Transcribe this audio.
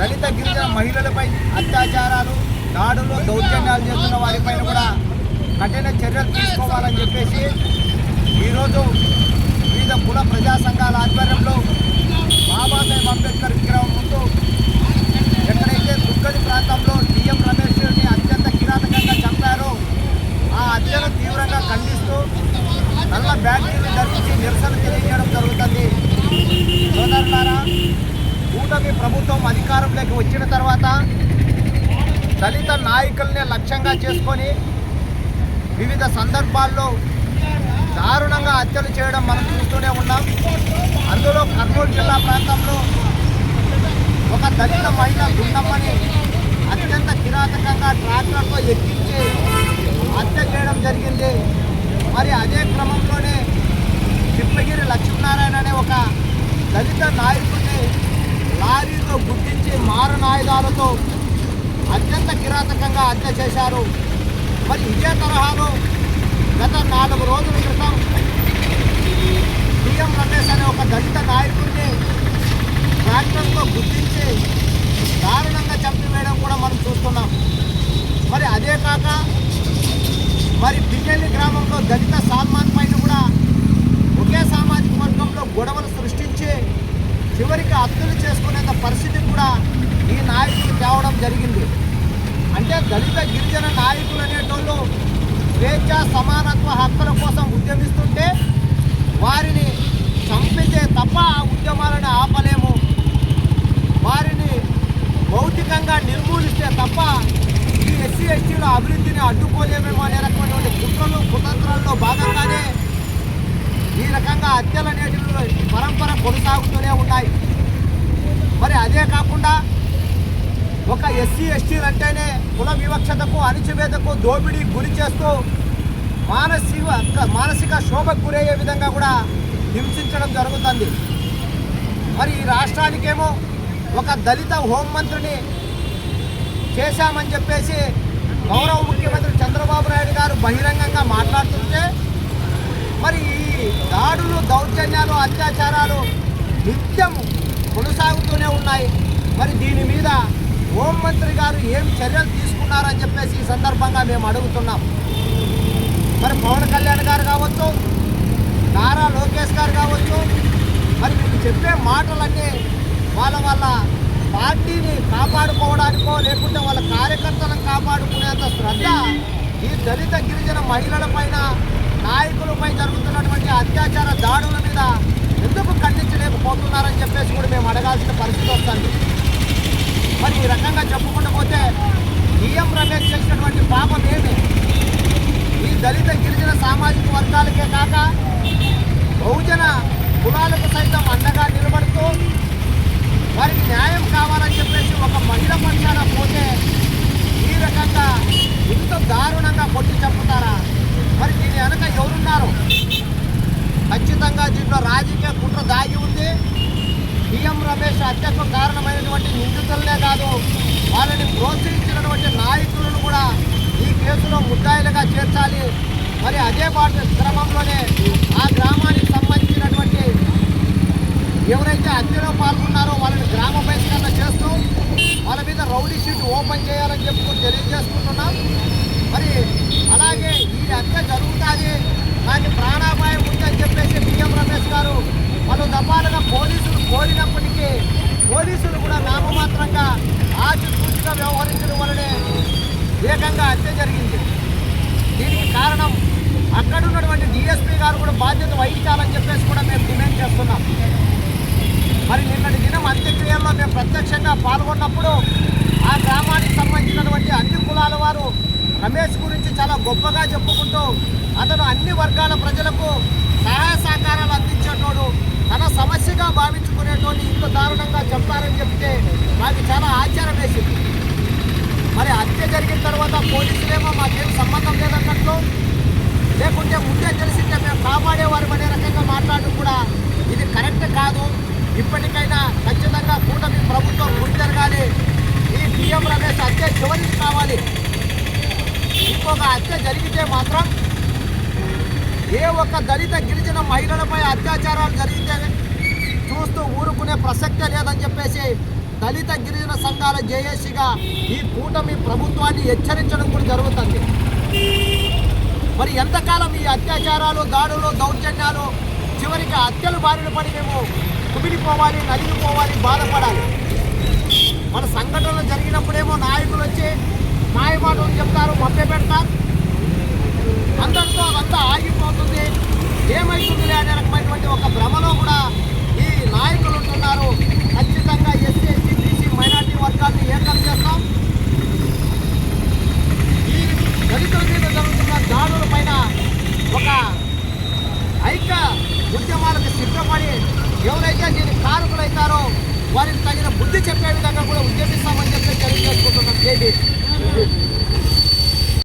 దళిత గిరిజన మహిళలపై అత్యాచారాలు దాడులు దౌర్జన్యాలు చేస్తున్న వారిపైన కూడా కఠిన చర్యలు తీసుకోవాలని చెప్పేసి ఈరోజు వివిధ కుల ప్రజా సంఘాల ఆధ్వర్యంలో బాబాసాహెబ్ అంబేద్కర్ విగ్రహం ముందు ఎక్కడైతే దుగ్గడి ప్రాంతంలో డిఎం రమేష్ని అత్యంత కిరాతకంగా చంపారో ఆ హత్యను తీవ్రంగా ఖండిస్తూ నల్ల బ్యాటరీని ధరించి నిరసన తెలియజేయడం జరుగుతుంది. సోదరులారా కూటమి ప్రభుత్వం అధికారంలోకి వచ్చిన తర్వాత దళిత నాయకుల్ని లక్ష్యంగా చేసుకొని వివిధ సందర్భాల్లో దారుణంగా హత్యలు చేయడం మనం చూస్తూనే ఉన్నాం. అందులో కర్నూలు జిల్లా ప్రాంతంలో ఒక దళిత మహిళ గుండమ్మని అత్యంత కిరాతకంగా ట్రాక్టర్తో ఎక్కించి హత్య చేయడం జరిగింది. మరి అదే క్రమంలోనే తిప్పగిరి లక్ష్మీనారాయణ అనే ఒక దళిత నాయకుడు లారీతో గుర్తించి మారణాయుధాలతో అత్యంత కిరాతకంగా హత్య చేశారు. మరి ఇదే తరహాలో గత నాలుగు రోజుల క్రితం బిఎం రమేష్ అనే ఒక దళిత నాయకుడిని ట్రాక్టర్తో గుర్తించి దారుణంగా చంపివేయడం కూడా మనం చూస్తున్నాం. మరి అదే కాక మరి పిన్నెల్లి గ్రామంలో దళిత సాల్మాన్ పైన కూడా ఒకే సామాజిక వర్గంలో గొడవలు సృష్టించి చివరికి హత్యలు చేసుకునేంత పరిస్థితి కూడా ఈ నాయకులు తేవడం జరిగింది. అంటే దళిత గిరిజన నాయకులు అనేటోళ్ళు స్వేచ్ఛ సమానత్వ హక్కుల కోసం ఉద్యమిస్తుంటే వారిని చంపితే తప్ప ఆ ఉద్యమాలను ఆపలేము. వారిని భౌతికంగా నిర్మూలిస్తే తప్ప ఈ ఎస్సీ ఎస్టీల అభివృద్ధిని అడ్డుకోలేమేమో అనే రకమైనటువంటి కుట్రలు కుతంత్రాల్లో భాగంగానే ఈ రకంగా హత్యలు అనేటివి పరంపర కొనసాగుతూనే ఉన్నాయి. మరి అదే కాకుండా ఒక ఎస్సీ ఎస్టీలు అంటేనే కుల వివక్షతకు అణిచివేతకు దోపిడీ గురి చేస్తూ మానసిక మానసిక శోభకు గురయ్యే విధంగా కూడా హింసించడం జరుగుతుంది. మరి ఈ రాష్ట్రానికేమో ఒక దళిత హోంమంత్రిని చేశామని చెప్పేసి గౌరవ ముఖ్యమంత్రి చంద్రబాబు నాయుడు గారు బహిరంగంగా మాట్లాడుతుంటే మరి ఈ దాడులు దౌర్జన్యాలు అత్యాచారాలు నిత్యం కొనసాగుతూనే ఉన్నాయి. మరి దీని మీద హోంమంత్రి గారు ఏం చర్యలు తీసుకున్నారని చెప్పేసి ఈ సందర్భంగా మేము అడుగుతున్నాం. మరి పవన్ కళ్యాణ్ గారు కావచ్చు నారా లోకేష్ గారు కావచ్చు మరి మీకు చెప్పే మాటలన్నీ వాళ్ళ వాళ్ళ పార్టీని కాపాడుకోవడానికో లేకుంటే వాళ్ళ కార్యకర్తలను కాపాడుకునేంత శ్రద్ధ ఈ దళిత గిరిజన మహిళల పైన నాయకులపై జరుగుతున్నటువంటి అత్యాచార దాడుల మీద ఎందుకు ఖండించలేకపోతున్నారని చెప్పేసి కూడా మేము అడగాల్సిన పరిస్థితి వస్తుంది. మరి ఈ రకంగా చెప్పుకుంటూ పోతే డిఎం రమేష్ చేసినటువంటి పాపం ఏమి? ఈ దళిత గిరిజన సామాజిక వర్గాలకే కాక బహుజన కులాలకు సైతం అండగా నిలబడుతూ వారికి న్యాయం కావాలని చెప్పేసి ఒక మహిళ పక్షాన పోతే ఈ రకంగా ఇంత దారుణంగా కొట్టి చంపుతారా మరి దీని వెనక ఎవరున్నారు ఖచ్చితంగా దీంట్లో రాజకీయ కుట్ర దాగి ఉంది సీఎం రమేష్ హత్యకు కారణమైనటువంటి నిందితులనే కాదు వాళ్ళని ప్రోత్సహించినటువంటి నాయకులను కూడా ఈ కేసులో ముద్దాయిలుగా చేర్చాలి. మరి అదే పాటు క్రమంలోనే ఆ గ్రామానికి సంబంధించినటువంటి ఎవరైతే హత్యలో పాల్గొన్నారో వాళ్ళని గ్రామ బహిష్కరణ చేస్తూ వాళ్ళ మీద రౌడీ షీట్ ఓపెన్ చేయాలని చెప్పుకుని తెలియజేసుకుంటున్నాం. మరి అలాగే ఈ హత్య జరుగుతుంది నాకు ప్రాణాపాయం ఉందని చెప్పేసి బిఎం రమేష్ గారు పలు దఫాలుగా పోలీసులు కోరినప్పటికీ పోలీసులు కూడా నామమాత్రంగా ఆచితూచిగా వ్యవహరించడం వల్లనే ఏకంగా హత్య జరిగింది. దీనికి కారణం అక్కడ ఉన్నటువంటి డిఎస్పీ గారు కూడా బాధ్యత వహించాలని చెప్పేసి కూడా మేము డిమాండ్ చేస్తున్నాం. మరి నిన్నటి దినం అంత్యక్రియల్లో మేము ప్రత్యక్షంగా పాల్గొన్నప్పుడు ఆ గ్రామానికి సంబంధించినటువంటి అన్ని కులాల వారు రమేష్ గురించి చాలా గొప్పగా చెప్పుకుంటూ అతను అన్ని వర్గాల ప్రజలకు సహాయ సహకారాలు అందించేటోడు తన సమస్యగా భావించుకునేటోడు ఇంత దారుణంగా చెప్పారని చెప్తే నాకు చాలా ఆశ్చర్యం వేసింది. మరి హత్య జరిగిన తర్వాత పోలీసులేమో మాకేం సంబంధం లేదన్నట్లు లేకుంటే ముందే తెలిసిందే మేము కాపాడేవారు అనే రకంగా మాట్లాడడం కూడా ఇది కరెక్ట్ కాదు. ఇప్పటికైనా ఖచ్చితంగా కూటమి ప్రభుత్వం గురి జరగాలి. ఈ పిఎం రమేష్ హత్య చివరికి కావాలి. ఇంకొక హత్య జరిగితే మాత్రం ఏ ఒక్క దళిత గిరిజన మహిళలపై అత్యాచారాలు జరిగితే చూస్తూ ఊరుకునే ప్రసక్తే లేదని చెప్పేసి దళిత గిరిజన సంఘాల జేఏసీగా ఈ కూటమి ప్రభుత్వాన్ని హెచ్చరించడం కూడా జరుగుతుంది. మరి ఎంతకాలం ఈ అత్యాచారాలు దాడులు దౌర్జన్యాలు చివరికి హత్యలు బారిన పడి మేము కుమిలిపోవాలి నలిగిపోవాలి బాధపడాలి? గారు ఖచ్చితంగా ఎస్సీ ఎస్టీ బీసీ మైనార్టీ వర్గాన్ని ఏకం చేస్తాం. ఈ దళితుల మీద జరుగుతున్న దాడుల పైన ఒక ఐక్య ఉద్యమాలకు సిద్ధపడి ఎవరైతే దీని కారకులు అవుతారో వారికి తగిన బుద్ధి చెప్పే విధంగా కూడా ఉద్యమిస్తామని చెప్పి తెలియజేసుకుంటున్నాం. కేటీ